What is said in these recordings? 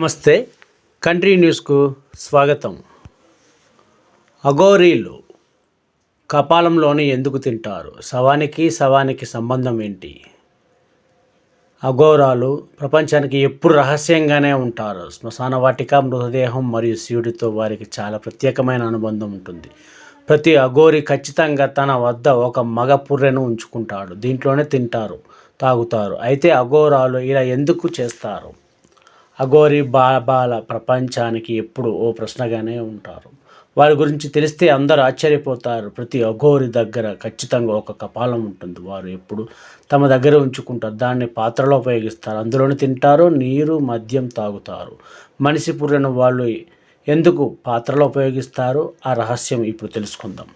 నమస్తే. కంట్రీ న్యూస్కు స్వాగతం. అఘోరీలు కపాలంలోని ఎందుకు తింటారు? శవానికి శవానికి సంబంధం ఏంటి? అఘోరాలు ప్రపంచానికి ఎప్పుడు రహస్యంగానే ఉంటారు. శ్మశాన వాటిక మృతదేహం మరియు శివుడితో వారికి చాలా ప్రత్యేకమైన అనుబంధం ఉంటుంది. ప్రతి అఘోరి ఖచ్చితంగా తన వద్ద ఒక మగ పుర్రెను ఉంచుకుంటాడు. దీంట్లోనే తింటారు తాగుతారు. అయితే అఘోరాలు ఇలా ఎందుకు చేస్తారు? అఘోరి బాబాల ప్రపంచానికి ఎప్పుడు ఓ ప్రశ్నగానే ఉంటారు. వారి గురించి తెలిస్తే అందరూ ఆశ్చర్యపోతారు. ప్రతి అఘోరి దగ్గర ఖచ్చితంగా ఒక కపాలం ఉంటుంది. వారు ఎప్పుడు తమ దగ్గర ఉంచుకుంటారు. దాన్ని పాత్రలో ఉపయోగిస్తారు. అందులోనే తింటారు నీరు మద్యం తాగుతారు. మనిషి పురిన వాళ్ళు ఎందుకు పాత్రలో ఉపయోగిస్తారు? ఆ రహస్యం ఇప్పుడు తెలుసుకుందాం.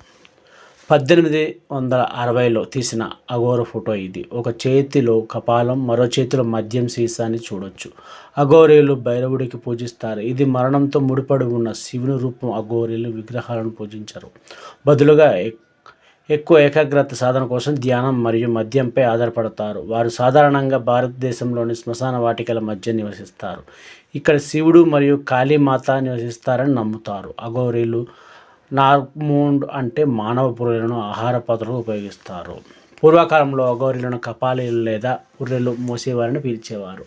పద్దెనిమిది వందల అరవైలో తీసిన అఘోర ఫోటో ఇది. ఒక చేతిలో కపాలం మరో చేతిలో మద్యం సీసాని చూడొచ్చు. అఘోరీలు భైరవుడికి పూజిస్తారు. ఇది మరణంతో ముడిపడి ఉన్న శివుని రూపం అఘోరీలు విగ్రహాలను పూజించరు. బదులుగా ఎక్- ఎక్కువ ఏకాగ్రత సాధన కోసం ధ్యానం మరియు మద్యంపై ఆధారపడతారు. వారు సాధారణంగా భారతదేశంలోని శ్మశాన వాటికల మధ్య నివసిస్తారు. ఇక్కడ శివుడు మరియు కాళీమాత నివసిస్తారని నమ్ముతారు. అఘోరీలు నార్మూండ్ అంటే మానవ పుర్రెలను ఆహార పాత్రలు ఉపయోగిస్తారు. పూర్వకాలంలో అఘోరీలను కపాలీలు లేదా పుర్రెలు మోసేవారని పిలిచేవారు.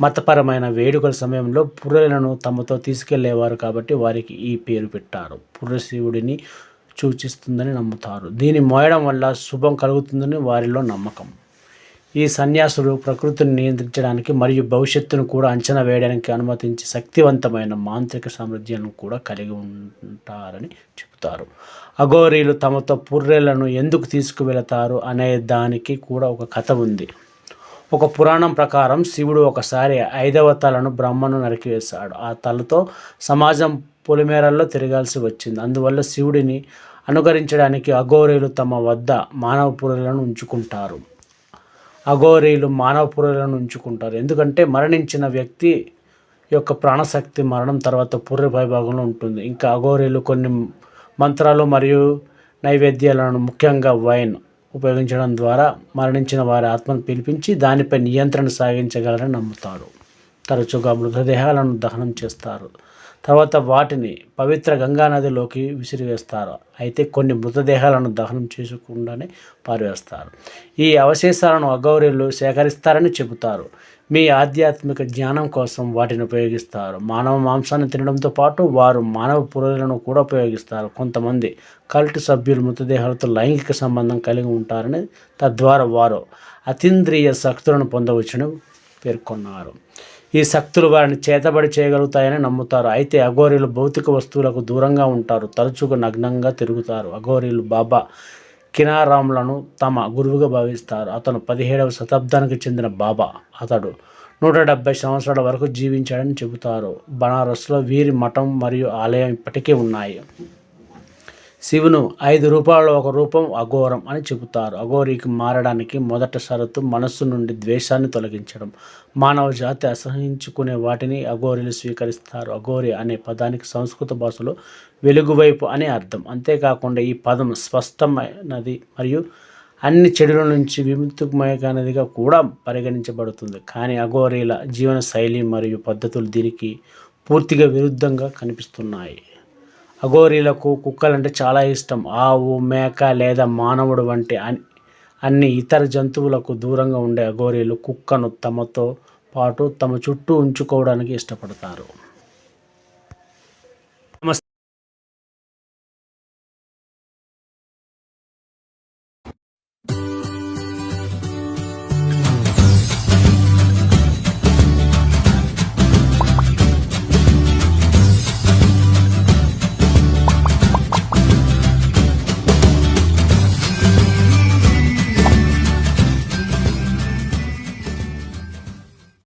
మతపరమైన వేడుకల సమయంలో పుర్రెలను తమతో తీసుకెళ్ళేవారు కాబట్టి వారికి ఈ పేరు పెట్టారు. పుర్రశివుడిని సూచిస్తుందని నమ్ముతారు. దీన్ని మోయడం వల్ల శుభం కలుగుతుందని వారిలో నమ్మకం. ఈ సన్యాసులు ప్రకృతిని నియంత్రించడానికి మరియు భవిష్యత్తును కూడా అంచనా వేయడానికి అనుమతించి శక్తివంతమైన మాంత్రిక సామర్థ్యాలను కూడా కలిగి ఉంటారని చెబుతారు. అఘోరీలు తమతో పుర్రెలను ఎందుకు తీసుకువెళతారు అనే దానికి కూడా ఒక కథ ఉంది. ఒక పురాణం ప్రకారం శివుడు ఒకసారి ఐదవ తలను బ్రహ్మను నరికివేశాడు. ఆ తలతో సమాజం పొలిమేరల్లో తిరగాల్సి వచ్చింది. అందువల్ల శివుడిని అనుకరించడానికి అఘోరీలు తమ వద్ద మానవ పురులను ఉంచుకుంటారు. అఘోరీలు మానవ పుర్రెలను ఉంచుకుంటారు. ఎందుకంటే మరణించిన వ్యక్తి యొక్క ప్రాణశక్తి మరణం తర్వాత పుర్రె పైభాగంలో ఉంటుంది. ఇంకా అఘోరీలు కొన్ని మంత్రాలు మరియు నైవేద్యాలను ముఖ్యంగా వైన్ ఉపయోగించడం ద్వారా మరణించిన వారి ఆత్మను పిలిపించి దానిపై నియంత్రణ సాగించగలరని నమ్ముతారు. తరచుగా మృతదేహాలను దహనం చేస్తారు. తర్వాత వాటిని పవిత్ర గంగా నదిలోకి విసిరివేస్తారు. అయితే కొన్ని మృతదేహాలను దహనం చేసుకుండానే పారివేస్తారు. ఈ అవశేషాలను అగౌరీలు సేకరిస్తారని చెబుతారు. మీ ఆధ్యాత్మిక జ్ఞానం కోసం వాటిని ఉపయోగిస్తారు. మానవ మాంసాన్ని తినడంతో పాటు వారు మానవ పురులను కూడా ఉపయోగిస్తారు. కొంతమంది కల్ట్ సభ్యులు మృతదేహాలతో లైంగిక సంబంధం కలిగి ఉంటారని తద్వారా వారు అతీంద్రియ శక్తులను పొందవచ్చును. పేర్కొన్నారు. ఈ శక్తులు వారిని చేతబడి చేయగలుగుతాయని నమ్ముతారు. అయితే అఘోరీలు భౌతిక వస్తువులకు దూరంగా ఉంటారు. తరచుగా నగ్నంగా తిరుగుతారు. అఘోరీలు బాబా కినారాములను తమ గురువుగా భావిస్తారు. అతను పదిహేడవ శతాబ్దానికి చెందిన బాబా. అతడు నూట డెబ్బై సంవత్సరాల వరకు జీవించాడని చెబుతారు. బనారస్లో వీరి మఠం మరియు ఆలయం ఇప్పటికీ ఉన్నాయి. శివును ఐదు రూపాయల ఒక రూపం అఘోరం అని చెబుతారు. అఘోరికి మారడానికి మొదట షరతు మనస్సు నుండి ద్వేషాన్ని తొలగించడం. మానవ జాతి అసహించుకునే వాటిని అఘోరీలు స్వీకరిస్తారు. అఘోరి అనే పదానికి సంస్కృత భాషలో వెలుగువైపు అనే అర్థం. అంతేకాకుండా ఈ పదం స్పష్టమైనది మరియు అన్ని చెడుల నుంచి విముక్తిమయమైనదిగా కూడా పరిగణించబడుతుంది. కానీ అఘోరీల జీవన శైలి మరియు పద్ధతులు దీనికి పూర్తిగా విరుద్ధంగా కనిపిస్తున్నాయి. అఘోరీలకు కుక్కలంటే చాలా ఇష్టం. ఆవు మేక లేదా మానవుడు వంటి అన్- అన్ని ఇతర జంతువులకు దూరంగా ఉండే అఘోరీలు కుక్కను తమతో పాటు తమ చుట్టూ ఉంచుకోవడానికి ఇష్టపడతారు.